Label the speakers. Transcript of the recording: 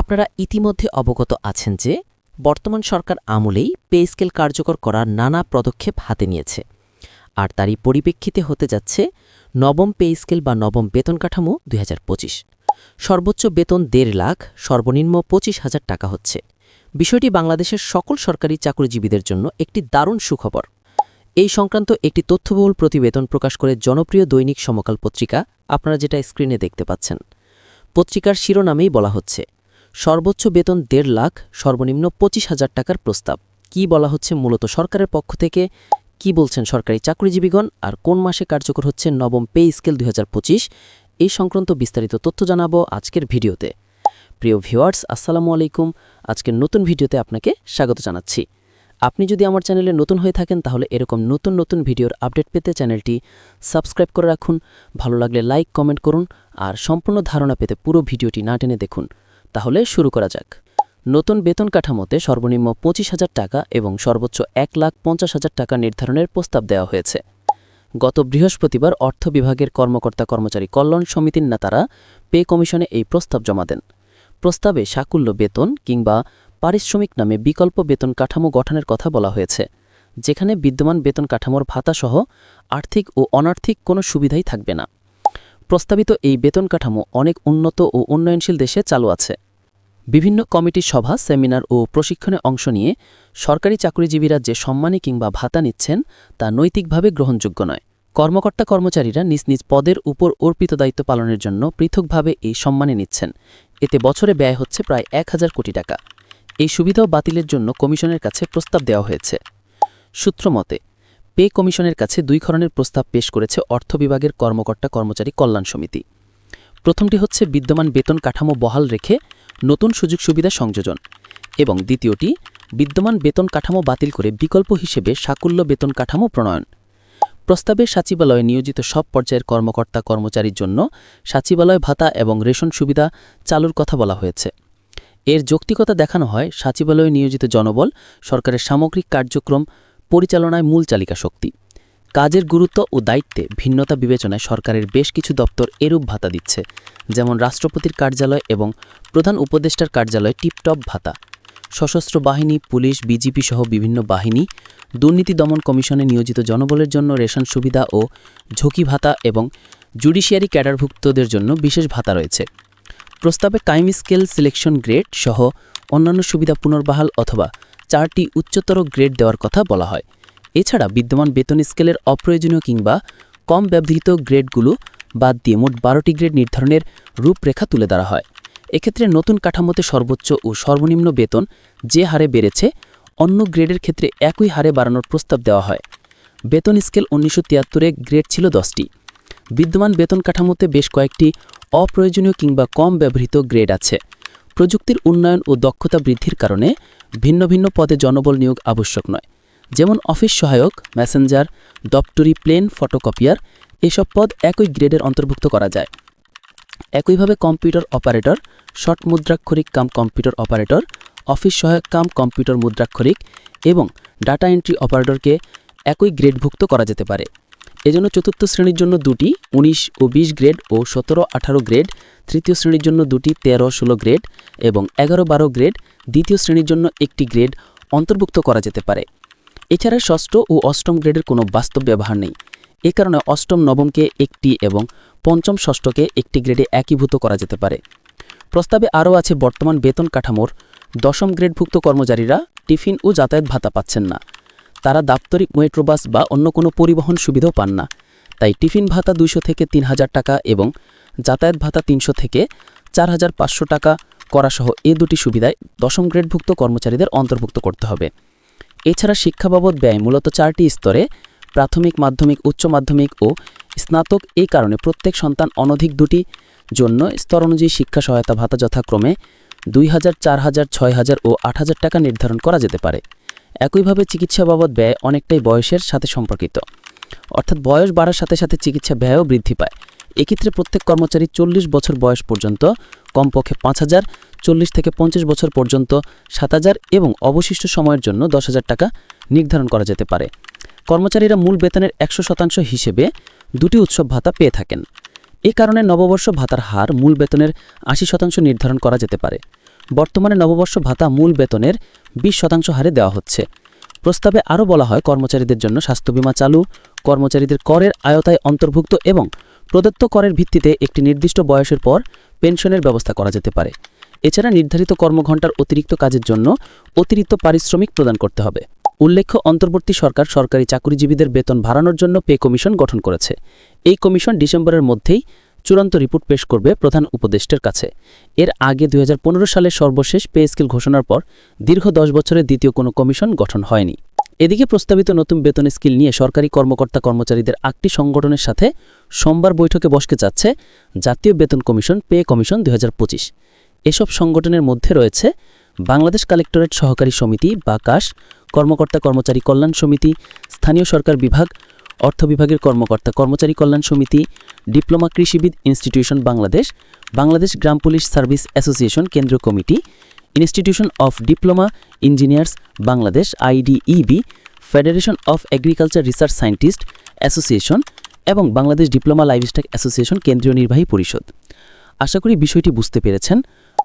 Speaker 1: আপনারা ইতিমধ্যে অবগত আছেন যে বর্তমান সরকার আমলেই পে স্কেল কার্যকর করার নানা পদক্ষেপ হাতে নিয়েছে। আর তারই পরিপ্রেক্ষিতে হতে যাচ্ছে নবম পে স্কেল বা নবম বেতন কাঠামো দুই হাজার পঁচিশ। সর্বোচ্চ বেতন দেড় লাখ, সর্বনিম্ন পঁচিশ হাজার টাকা হচ্ছে। বিষয়টি বাংলাদেশের সকল সরকারি চাকরিজীবীদের জন্য একটি দারুণ সুখবর। এই সংক্রান্ত একটি তথ্যবহুল প্রতিবেদন প্রকাশ করে জনপ্রিয় দৈনিক সমকাল পত্রিকা আপনারা যেটা স্ক্রিনে দেখতে পাচ্ছেন। পত্রিকার শিরোনামেই বলা হচ্ছে সর্বোচ্চ বেতন দেড় লাখ, সর্বনিম্ন পঁচিশ হাজার টাকার প্রস্তাব। কি বলা হচ্ছে মূলত সরকারের পক্ষ থেকে? কি বলছেন সরকারি চাকরিজীবীগণ? আর কোন মাসে কার্যকর হচ্ছে নবম পে স্কেল দুই হাজার পঁচিশ? এই সংক্রান্ত বিস্তারিত তথ্য জানাব আজকের ভিডিওতে। প্রিয় ভিউয়ার্স, আসসালামু আলাইকুম। আজকের নতুন ভিডিওতে আপনাকে স্বাগত জানাচ্ছি। আপনি যদি আমার চ্যানেলে নতুন হয়ে থাকেন, তাহলে এরকম নতুন নতুন ভিডিওর আপডেট পেতে চ্যানেলটি সাবস্ক্রাইব করে রাখুন। ভালো লাগলে লাইক, কমেন্ট করুন। আর সম্পূর্ণ ধারণা পেতে পুরো ভিডিওটি না টেনে দেখুন। তাহলে শুরু করা যাক। নতুন বেতন কাঠামোতে সর্বনিম্ন পঁচিশ হাজার টাকা এবং সর্বোচ্চ এক লাখ পঞ্চাশ হাজার টাকা নির্ধারণের প্রস্তাব দেওয়া হয়েছে। গত বৃহস্পতিবার অর্থ বিভাগের কর্মকর্তা কর্মচারী কল্যাণ সমিতির নেতারা পে কমিশনে এই প্রস্তাব জমা দেন। প্রস্তাবে সাকুল্য বেতন কিংবা পারিশ্রমিক নামে বিকল্প বেতন কাঠামো গঠনের কথা বলা হয়েছে, যেখানে বিদ্যমান বেতন কাঠামোর ভাতাসহ আর্থিক ও অনার্থিক কোনো সুবিধাই থাকবে না। প্রস্তাবিত এই বেতন কাঠামো অনেক উন্নত ও উন্নয়নশীল দেশে চালু আছে। বিভিন্ন কমিটির সভা, সেমিনার ও প্রশিক্ষণে অংশ নিয়ে সরকারি চাকরিজীবীরা যে সম্মানী কিংবা ভাতা নিচ্ছেন তা নৈতিকভাবে গ্রহণযোগ্য নয়। কর্মকর্তা কর্মচারীরা নিজ নিজ পদের উপর অর্পিত দায়িত্ব পালনের জন্য পৃথকভাবে এই সম্মানে নিচ্ছেন। এতে বছরে ব্যয় হচ্ছে প্রায় এক হাজার কোটি টাকা। এই সুবিধাও বাতিলের জন্য কমিশনের কাছে প্রস্তাব দেওয়া হয়েছে। সূত্রমতে পে কমিশনের কাছে দুই ধরনের প্রস্তাব পেশ করেছে অর্থ বিভাগের কর্মকর্তা কর্মচারী কল্যাণ সমিতি। প্রথমটি হচ্ছে বিদ্যমান বেতন কাঠামো বহাল রেখে নতুন সুযোগ সুবিধা সংযোজন এবং দ্বিতীয়টি, বিদ্যমান বেতন কাঠামো বাতিল করে বিকল্প হিসেবে সাকুল্য বেতন কাঠামো প্রণয়ন। প্রস্তাবে সচিবালয়ে নিয়োজিত সব পর্যায়ের কর্মকর্তা কর্মচারীর জন্য সচিবালয় ভাতা এবং রেশন সুবিধা চালুর কথা বলা হয়েছে। এর যৌক্তিকতা দেখানো হয় সচিবালয়ে নিয়োজিত জনবল, সরকারের সামগ্রিক কার্যক্রম পরিচালনায় মূল চালিকা শক্তি। কাজের গুরুত্ব ও দায়িত্বে ভিন্নতা বিবেচনায় সরকারের বেশ কিছু দপ্তর এরূপ ভাতা দিচ্ছে, যেমন রাষ্ট্রপতির কার্যালয় এবং প্রধান উপদেষ্টার কার্যালয় টিপটপ ভাতা। সশস্ত্র বাহিনী, পুলিশ, বিজিপি সহ বিভিন্ন বাহিনী, দুর্নীতি দমন কমিশনে নিয়োজিত জনবলের জন্য রেশন সুবিধা ও ঝুঁকি ভাতা এবং জুডিশিয়ারি ক্যাডারভুক্তদের জন্য বিশেষ ভাতা রয়েছে। প্রস্তাবে টাইম স্কেল সিলেকশন গ্রেড সহ অন্যান্য সুবিধা পুনর্বহাল অথবা চারটি উচ্চতর গ্রেড দেওয়ার কথা বলা হয়। এছাড়া বিদ্যমান বেতন স্কেলের অপ্রয়োজনীয় কিংবা কম ব্যবহৃত গ্রেডগুলো বাদ দিয়ে মোট বারোটি গ্রেড নির্ধারণের রূপরেখা তুলে ধরা হয়। এক্ষেত্রে নতুন কাঠামোতে সর্বোচ্চ ও সর্বনিম্ন বেতন যে হারে বেড়েছে, অন্য গ্রেডের ক্ষেত্রে একই হারে বাড়ানোর প্রস্তাব দেওয়া হয়। বেতন স্কেল উনিশশো তিয়াত্তরে গ্রেড ছিল দশটি। বিদ্যমান বেতন কাঠামোতে বেশ কয়েকটি অপ্রয়োজনীয় কিংবা কম ব্যবহৃত গ্রেড আছে। প্রযুক্তির উন্নয়ন ও দক্ষতা বৃদ্ধির কারণে ভিন্ন ভিন্ন পদে জনবল নিয়োগ আবশ্যক নয়। যেমন অফিস সহায়ক, মেসেঞ্জার, দপ্তরি প্লেন ফটোকপিয়ার, এসব পদ একই গ্রেডের অন্তর্ভুক্ত করা যায়। একইভাবে কম্পিউটার অপারেটর, শর্ট মুদ্রাক্ষরিক কাম কম্পিউটার অপারেটর, অফিস সহায়ক কাম কম্পিউটার মুদ্রাক্ষরিক এবং ডাটা এন্ট্রি অপারেটরকে একই গ্রেডভুক্ত করা যেতে পারে। এজন্য চতুর্থ শ্রেণির জন্য দুটি ১৯ ও ২০ গ্রেড ও সতেরো আঠারো গ্রেড, তৃতীয় শ্রেণির জন্য দুটি তেরো ষোলো গ্রেড এবং এগারো বারো গ্রেড দ্বিতীয় শ্রেণির জন্য একটি গ্রেড অন্তর্ভুক্ত করা যেতে পারে। এছাড়া ষষ্ঠ ও অষ্টম গ্রেডের কোনো বাস্তব ব্যবহার নেই। এ কারণে অষ্টম, নবমকে একটি এবং পঞ্চম, ষষ্ঠকে একটি গ্রেডে একীভূত করা যেতে পারে। প্রস্তাবে আরও আছে বর্তমান বেতন কাঠামোর দশম গ্রেডভুক্ত কর্মচারীরা টিফিন ও যাতায়াত ভাতা পাচ্ছেন না। তারা দাপ্তরিক মেট্রোবাস বা অন্য কোনো পরিবহন সুবিধাও পান না। তাই টিফিন ভাতা দুইশো থেকে তিন হাজার টাকা এবং যাতায়াত ভাতা তিনশো থেকে চার হাজার পাঁচশো টাকা করাসহ এ দুটি সুবিধায় দশম গ্রেডভুক্ত কর্মচারীদের অন্তর্ভুক্ত করতে হবে। এছাড়া শিক্ষা বাবদ ব্যয় মূলত চারটি স্তরে, প্রাথমিক, মাধ্যমিক, উচ্চ মাধ্যমিক ও স্নাতক এই কারণে প্রত্যেক সন্তান অনধিক দুটি জন্য স্তর অনুযায়ী শিক্ষা সহায়তা ভাতা যথাক্রমে দুই হাজার, চার হাজার, ছয় হাজার ও আট হাজার টাকা নির্ধারণ করা যেতে পারে। একইভাবে চিকিৎসা বাবদ ব্যয় অনেকটাই বয়সের সাথে সম্পর্কিত। অর্থাৎ বয়স বাড়ার সাথে সাথে চিকিৎসা ব্যয়ও বৃদ্ধি পায়। এক্ষেত্রে প্রত্যেক কর্মচারী চল্লিশ বছর বয়স পর্যন্ত কমপক্ষে পাঁচ হাজার চল্লিশ থেকে পঞ্চাশ বছর পর্যন্ত সাত হাজার এবং অবশিষ্ট সময়ের জন্য দশ হাজার টাকা নির্ধারণ করা যেতে পারে। কর্মচারীরা মূল বেতনের একশো শতাংশ হিসেবে দুটি উৎসব ভাতা পেয়ে থাকেন। এ কারণে নববর্ষ ভাতার হার মূল বেতনের আশি শতাংশ নির্ধারণ করা যেতে পারে।
Speaker 2: বর্তমানে নববর্ষ ভাতা মূল বেতনের বিশ শতাংশ হারে দেওয়া হচ্ছে। প্রস্তাবে আরও বলা হয়, কর্মচারীদের জন্য স্বাস্থ্য বীমা চালু, কর্মচারীদের করের আয়তায় অন্তর্ভুক্ত এবং প্রদত্ত করের ভিত্তিতে একটি নির্দিষ্ট বয়সের পর পেনশনের ব্যবস্থা করা যেতে পারে। এছাড়া নির্ধারিত কর্মঘণ্টার অতিরিক্ত কাজের জন্য অতিরিক্ত পারিশ্রমিক প্রদান করতে হবে। উল্লেখ্য, অন্তর্বর্তী সরকার সরকারি চাকরিজীবীদের বেতন বাড়ানোর জন্য পে কমিশন গঠন করেছে। এই কমিশন ডিসেম্বরের মধ্যেই চূড়ান্ত রিপোর্ট পেশ করবে প্রধান উপদেষ্টার কাছে। এর আগে দুই সালে সর্বশেষ পে স্কেল ঘোষণার পর দীর্ঘ দশ বছরের দ্বিতীয় কোনো কমিশন গঠন হয়নি। এদিকে প্রস্তাবিত নতুন বেতন স্কিল নিয়ে সরকারি কর্মকর্তা কর্মচারীদের আটটি সংগঠনের সাথে সোমবার বৈঠকে বসতে যাচ্ছে জাতীয় বেতন কমিশন পে কমিশন দুই হাজার পঁচিশ। এসব সংগঠনের মধ্যে রয়েছে বাংলাদেশ কালেক্টরেট সহকারী সমিতি বা কাশ কর্মকর্তা কর্মচারী কল্যাণ সমিতি, স্থানীয় সরকার বিভাগ, অর্থ বিভাগের কর্মকর্তা কর্মচারী কল্যাণ সমিতি, ডিপ্লোমা কৃষিবিদ ইনস্টিটিউশন বাংলাদেশ বাংলাদেশ গ্রাম পুলিশ সার্ভিস অ্যাসোসিয়েশন কেন্দ্রীয় committee, institution of diploma engineers Bangladesh, IDEB, federation of agriculture research scientist association এবং বাংলাদেশ ডিপ্লোমা লাইভস্টক অ্যাসোসিয়েশন কেন্দ্রীয় নির্বাহী পরিষদ। আশা করি বিষয়টি বুঝতে পেরেছেন।